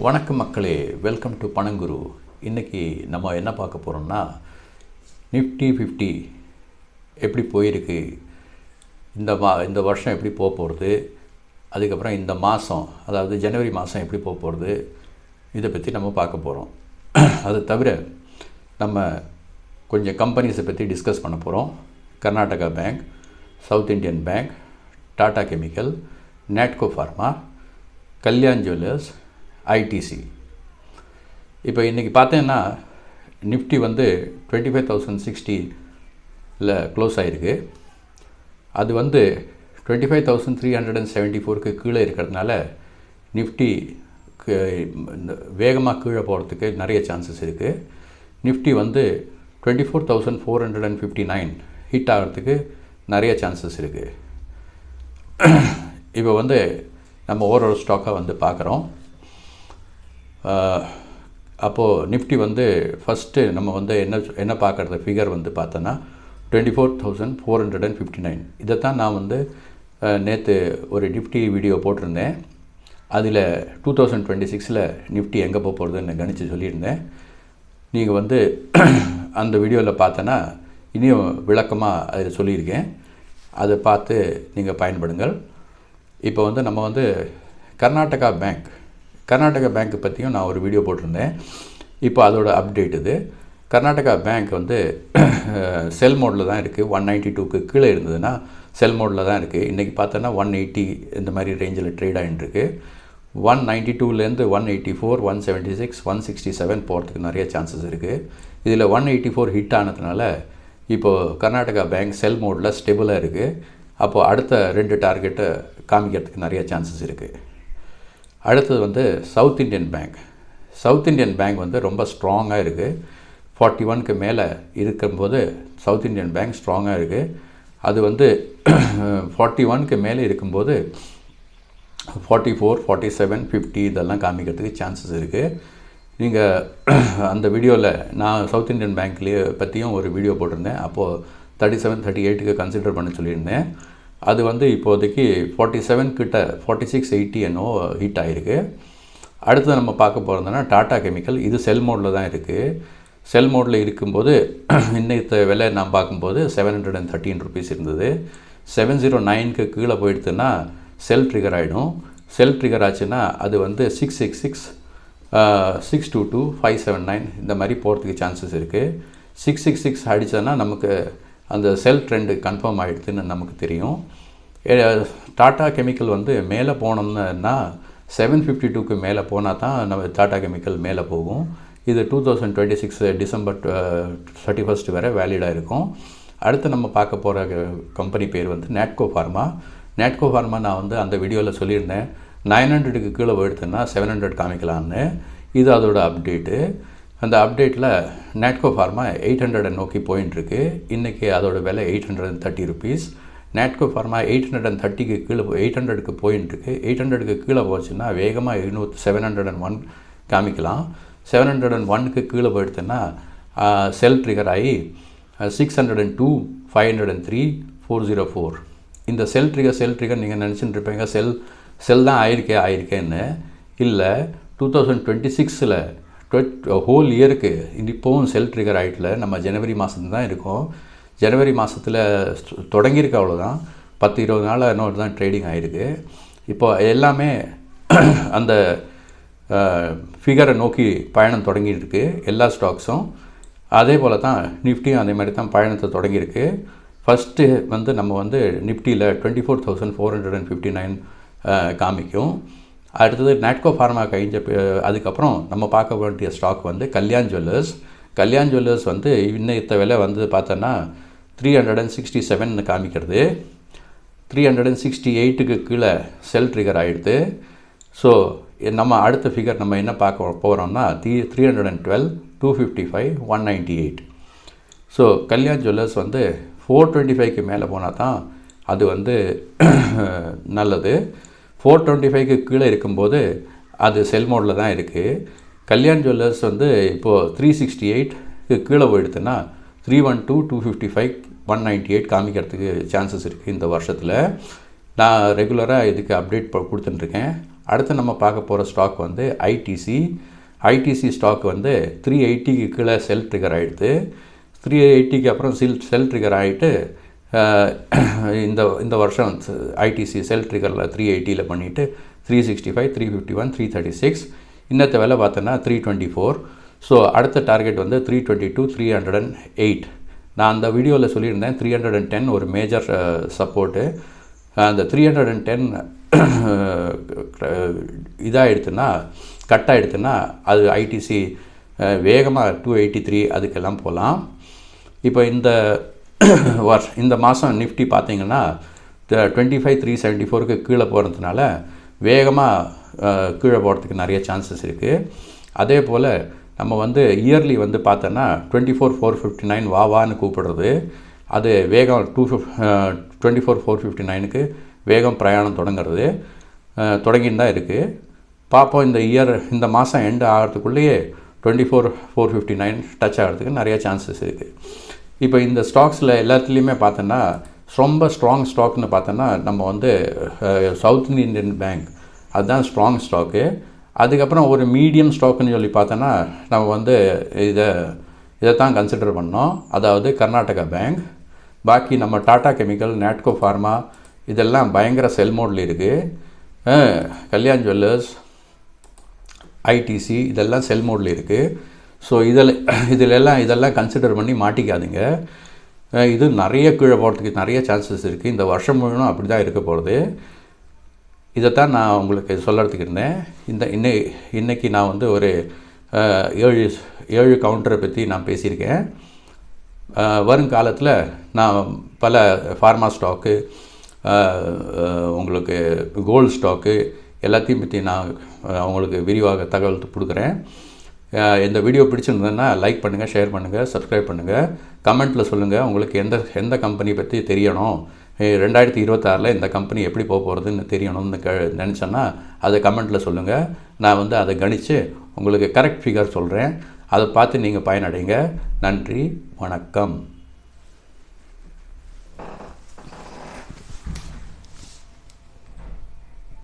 வணக்கம் மக்களே welcome to பனங்குரு இன்றைக்கி நம்ம என்ன பார்க்க போகிறோம்னா நிஃப்டி ஃபிஃப்டி எப்படி போயிருக்கு இந்த மா இந்த வருஷம் எப்படி போக போகிறது அதுக்கப்புறம் இந்த மாதம் அதாவது ஜனவரி மாதம் எப்படி போக போகிறது இதை பற்றி நம்ம பார்க்க போகிறோம் அது தவிர நம்ம கொஞ்சம் கம்பெனிஸை பற்றி டிஸ்கஸ் பண்ண போகிறோம் Karnataka Bank South Indian Bank Tata chemical Natco pharma Kalyan jewellers ITC இப்போ இன்றைக்கி பார்த்தீங்கன்னா நிஃப்டி வந்து டுவெண்ட்டி ஃபைவ் தௌசண்ட் சிக்ஸ்டியில் க்ளோஸ் ஆகிருக்கு அது வந்து twenty five thousand three hundred and seventy ஃபோருக்கு கீழே இருக்கிறதுனால நிஃப்டி வேகமாக கீழே போகிறதுக்கு நிறைய சான்சஸ் இருக்குது நிஃப்டி வந்து twenty four thousand four hundred and fifty nine hit ஆகிறதுக்கு நிறைய சான்சஸ் இருக்குது இப்போ வந்து நம்ம ஒரு ஸ்டாக்காக வந்து பார்க்குறோம். அப்போது நிஃப்டி வந்து ஃபஸ்ட்டு நம்ம வந்து என்ன என்ன பார்க்குறது? ஃபிகர் வந்து பார்த்தோன்னா twenty four thousand four hundred and fifty nine இதைத்தான் நான் வந்து நேற்று ஒரு நிஃப்டி வீடியோ போட்டிருந்தேன். அதில் டூ தௌசண்ட் டுவெண்ட்டி சிக்ஸில் நிஃப்டி எங்கே போக போகிறதுன்னு கணித்து சொல்லியிருந்தேன். நீங்கள் வந்து அந்த வீடியோவில் பார்த்தோன்னா இனியும் விளக்கமாக அதில் சொல்லியிருக்கேன். அதை பார்த்து நீங்கள் பயன்படுங்கள். இப்போ வந்து நம்ம வந்து கர்நாடகா பேங்க் கர்நாடகா பேங்க் பற்றியும் நான் ஒரு வீடியோ போட்டிருந்தேன். இப்போ அதோட அப்டேட் இது. கர்நாடகா பேங்க் வந்து செல் மோடில் தான் இருக்குது ஒன் நைன்ட்டி டூக்கு கீழே இருந்ததுன்னா செல் மோடில் தான் இருக்குது இன்றைக்கி பார்த்தோன்னா ஒன் எயிட்டி இந்த மாதிரி ரேஞ்சில் ட்ரேட் ஆகிட்டுருக்கு ஒன் நைன்ட்டி டூலேருந்து one eighty four one seventy six one sixty seven போகிறதுக்கு நிறைய சான்சஸ் இருக்குது இதில் ஒன் எயிட்டி ஃபோர் ஹிட் ஆனதுனால இப்போது கர்நாடகா பேங்க் செல் மோடில் ஸ்டெபிளாக இருக்குது அப்போது அடுத்த ரெண்டு டார்கெட்டை காமிக்கிறதுக்கு நிறைய சான்சஸ் இருக்குது அடுத்தது வந்து South Indian Bank South Indian Bank வந்து ரொம்ப ஸ்ட்ராங்காக இருக்குது ஃபார்ட்டி ஒனுக்கு மேலே இருக்கும்போது சவுத் இண்டியன் பேங்க் ஸ்ட்ராங்காக இருக்குது அது வந்து ஃபார்ட்டி ஒனுக்கு மேலே இருக்கும்போது forty four forty seven fifty இதெல்லாம் காமிக்கிறதுக்கு சான்சஸ் இருக்குது நீங்கள் அந்த வீடியோவில் நான் சவுத் இண்டியன் பேங்க்லேயே பற்றியும் ஒரு வீடியோ போட்டிருந்தேன். அப்போது தேர்ட்டி செவன் தேர்ட்டி எயிட்டுக்கு கன்சிடர் பண்ண சொல்லியிருந்தேன். அது வந்து இப்போதைக்கு ஃபார்ட்டி செவன் கிட்ட ஃபார்ட்டி சிக்ஸ் எயிட்டி என்னோ ஹிட் ஆகிருக்கு அடுத்து நம்ம பார்க்க போகிறதுனா டாட்டா கெமிக்கல். இது செல் மோடில் தான் இருக்குது செல் மோடில் இருக்கும்போது இன்னைத்த விலை நான் பார்க்கும்போது seven hundred and thirteen rupees இருந்தது செவன் ஜீரோ நைனுக்கு கீழே போயிடுத்துன்னா செல் ட்ரிகர் ஆகிடும் செல் ட்ரிகர் ஆச்சுன்னா அது வந்து six six six six two two five seven nine இந்த மாதிரி போகிறதுக்கு சான்சஸ் இருக்குது சிக்ஸ் சிக்ஸ் சிக்ஸ் அடித்தோன்னா நமக்கு அந்த செல் ட்ரெண்டு கன்ஃபார்ம் ஆகிடுதுன்னு நமக்கு தெரியும். டாட்டா கெமிக்கல் வந்து மேலே போனோம்னா செவன் ஃபிஃப்டி டூக்கு மேலே போனால் தான் நம்ம டாட்டா கெமிக்கல் மேலே போகும். இது two thousand twenty six December thirty first வரை வேலிடாக இருக்கும் அடுத்து நம்ம பார்க்க போகிற கம்பெனி பேர் வந்து நேட்கோ ஃபார்மா நேட்கோ ஃபார்மா நான் வந்து அந்த வீடியோவில் சொல்லியிருந்தேன். நைன் ஹண்ட்ரடுக்கு கீழே போயிடுதுன்னா செவன் ஹண்ட்ரட் காமிக்கலான்னு இது அதோட அப்டேட்டு அந்த அப்டேட்டில் நேட்கோ ஃபார்மா எயிட் ஹண்ட்ரட் நோக்கி போயின்ட்டுருக்கு இன்றைக்கி அதோட விலை eight hundred and thirty rupees Natco pharma eight hundred and தேர்ட்டிக்கு கீழே எயிட் ஹண்ட்ரடுக்கு போயின்ட்டுருக்கு எயிட் ஹண்ட்ரடுக்கு கீழே போச்சுன்னா வேகமாக எழுநூற்றி செவன் ஹண்ட்ரட் அண்ட் ஒன் காமிக்கலாம். செவன் ஹண்ட்ரட் அண்ட் ஒன்க்கு கீழே போயிடுச்சுன்னா செல் ட்ரிகர் ஆகி six hundred and two five hundred and three four zero four இந்த செல் ட்ரிகர் செல் ட்ரிகர் நீங்கள் நினச்சிட்டு இருப்பீங்க செல் செல் தான் ஆயிருக்கே ஆயிருக்கேன்னு. இல்லை டூ தௌசண்ட் டுவெண்ட்டி சிக்ஸில் ஹோல் இயருக்கு இப்போவும் செல் ட்ரிகர் ஆகிட்டில் நம்ம ஜனவரி மாதத்துல தான் இருக்கோம். ஜனவரி மாதத்தில் தொடங்கியிருக்கு அவ்வளோதான் பத்து இருபது நாள் இன்னொரு தான் ட்ரேடிங் ஆகிருக்கு இப்போ எல்லாமே அந்த ஃபிகரை நோக்கி பயணம் தொடங்கியிருக்கு. எல்லா ஸ்டாக்ஸும் அதே போல் தான் நிஃப்டியும் அதே மாதிரி தான் பயணத்தை தொடங்கியிருக்கு. ஃபஸ்ட்டு வந்து நம்ம வந்து நிஃப்டியில் twenty four thousand four hundred and fifty nine காமிக்கும். அடுத்தது நாட்கோ ஃபார்மா கழிஞ்ச அதுக்கப்புறம் நம்ம பார்க்க வேண்டிய ஸ்டாக் வந்து கல்யாண் ஜுவல்லர்ஸ் கல்யாண் ஜுவல்லர்ஸ் வந்து இன்னத்த விலை வந்து பார்த்தோன்னா three hundred and sixty seven காமிக்கிறது. த்ரீ ஹண்ட்ரட் அண்ட் சிக்ஸ்டி எயிட்டுக்கு கீழே செல் ட்ரிகர் ஆகிடுது ஸோ நம்ம அடுத்த ஃபிகர் நம்ம என்ன பார்க்க போகிறோம்னா three three hundred and twelve two fifty five one ninety eight so Kalyan jewellers வந்து ஃபோர் டுவெண்ட்டி ஃபைவ்க்கு மேலே போனால் தான் அது வந்து நல்லது. ஃபோர் டுவெண்ட்டி ஃபைவ்க்கு கீழே இருக்கும்போது அது செல் மோடில் தான் இருக்குது கல்யாண் ஜுவல்லர்ஸ் வந்து இப்போது த்ரீ சிக்ஸ்டி எயிட்க்கு கீழே போயிடுதுன்னா three one two two fifty five one ninety eight காமிக்கிறதுக்கு சான்சஸ் இருக்குது இந்த வருஷத்தில். நான் ரெகுலராக இதுக்கு அப்டேட் கொடுத்துட்டுருக்கேன். அடுத்து நம்ம பார்க்க போகிற ஸ்டாக் வந்து ஐடிசி ஐடிசி ஸ்டாக் வந்து த்ரீ எயிட்டிக்கு கீழே செல் ட்ரிகர் ஆகிடுது த்ரீ எயிட்டிக்கு அப்புறம் செல் செல் ட்ரிகர் ஆகிட்டு இந்த இந்த வருஷம் ஐடிசி செல் ட்ரிகரில் த்ரீ எயிட்டியில் பண்ணிவிட்டு three sixty five three fifty one three thirty six இன்னத்த விலை பார்த்தோன்னா த்ரீ டுவெண்ட்டி ஃபோர் ஸோ அடுத்த டார்கெட் வந்து three twenty two three hundred and eight நான் அந்த வீடியோவில் சொல்லியிருந்தேன் த்ரீ ஹண்ட்ரட் அண்ட் டென் ஒரு மேஜர் சப்போர்ட்டு அந்த த்ரீ ஹண்ட்ரட் அண்ட் டென் இதாகிடுத்துன்னா கட் ஆகிடுத்துன்னா அது ஐடிசி வேகமாக டூ எயிட்டி த்ரீ அதுக்கெல்லாம் போகலாம் இப்போ இந்த வருஷம் இந்த மாதம் நிஃப்டி பார்த்தீங்கன்னா டுவெண்ட்டி ஃபைவ் த்ரீ செவன்ட்டி ஃபோருக்கு கீழே போகிறதுனால வேகமாக கீழே போகிறதுக்கு நிறைய சான்சஸ் இருக்குது அதே போல் நம்ம வந்து இயர்லி வந்து பார்த்தோன்னா twenty four four fifty nine வா வான்னு கூப்பிடுறது. அது வேகம் டூ ஃபிஃப் டுவெண்ட்டி ஃபோர் ஃபோர் ஃபிஃப்டி நைனுக்கு வேகம் பிரயாணம் தொடங்குறது. தொடங்கின்னு தான் இருக்குது பார்ப்போம் இந்த இயர் இந்த மாதம் end ஆகிறதுக்குள்ளேயே twenty four four fifty nine touch ஆகிறதுக்கு நிறைய சான்சஸ் இருக்குது இப்போ இந்த ஸ்டாக்ஸில் எல்லாத்துலேயுமே பார்த்தோன்னா ரொம்ப ஸ்ட்ராங் ஸ்டாக்னு பார்த்தோன்னா நம்ம வந்து சவுத் இந்தியன் பேங்க் அதுதான் ஸ்ட்ராங் ஸ்டாக்கு அதுக்கப்புறம் ஒரு மீடியம் ஸ்டாக்குன்னு சொல்லி பார்த்தோன்னா நம்ம வந்து இதை இதை தான் கன்சிடர் பண்ணோம். அதாவது கர்நாடகா பேங்க் பாக்கி நம்ம டாடா கெமிக்கல் நேட்கோ ஃபார்மா இதெல்லாம் பயங்கர செல் மோடில் இருக்குது கல்யாண் ஜுவல்லர்ஸ் ஐடிசி இதெல்லாம் செல் மோடில் இருக்குது ஸோ இதில் இதில் எல்லாம் இதெல்லாம் கன்சிடர் பண்ணி மாட்டிக்காதீங்க. இது நிறைய கீழே போகிறதுக்கு நிறைய சான்சஸ் இருக்குது இந்த வருஷம் முழுவதும் அப்படி தான் இருக்க போகிறது இதைத்தான் நான் உங்களுக்கு சொல்லறதுக்கு இருந்தேன். இந்த இன்னை இன்றைக்கி நான் வந்து ஒரு ஏழு ஏழு கவுண்டரை பற்றி நான் பேசியிருக்கேன். வருங்காலத்தில் நான் பல ஃபார்மா ஸ்டாக்கு உங்களுக்கு கோல்டு ஸ்டாக்கு எல்லாத்தையும் பற்றி நான் அவங்களுக்கு விரிவாக தகவல் கொடுக்குறேன். இந்த வீடியோ பிடிச்சிருந்ததுன்னா லைக் பண்ணுங்கள் ஷேர் பண்ணுங்கள் சப்ஸ்கிரைப் பண்ணுங்கள் கமெண்ட்டில் சொல்லுங்கள் உங்களுக்கு எந்த எந்த கம்பெனி பற்றி தெரியணும். ரெண்டாயிரத்தி இருபத்தாறில் இந்த கம்பெனி எப்படி போக போகிறதுன்னு தெரியணும்னு க நினச்சேன்னா அதை கமெண்ட்டில் சொல்லுங்கள் நான் வந்து அதை கணித்து உங்களுக்கு கரெக்ட் ஃபிகர் சொல்கிறேன் அதை பார்த்து நீங்கள் பயனடைங்க. நன்றி வணக்கம்.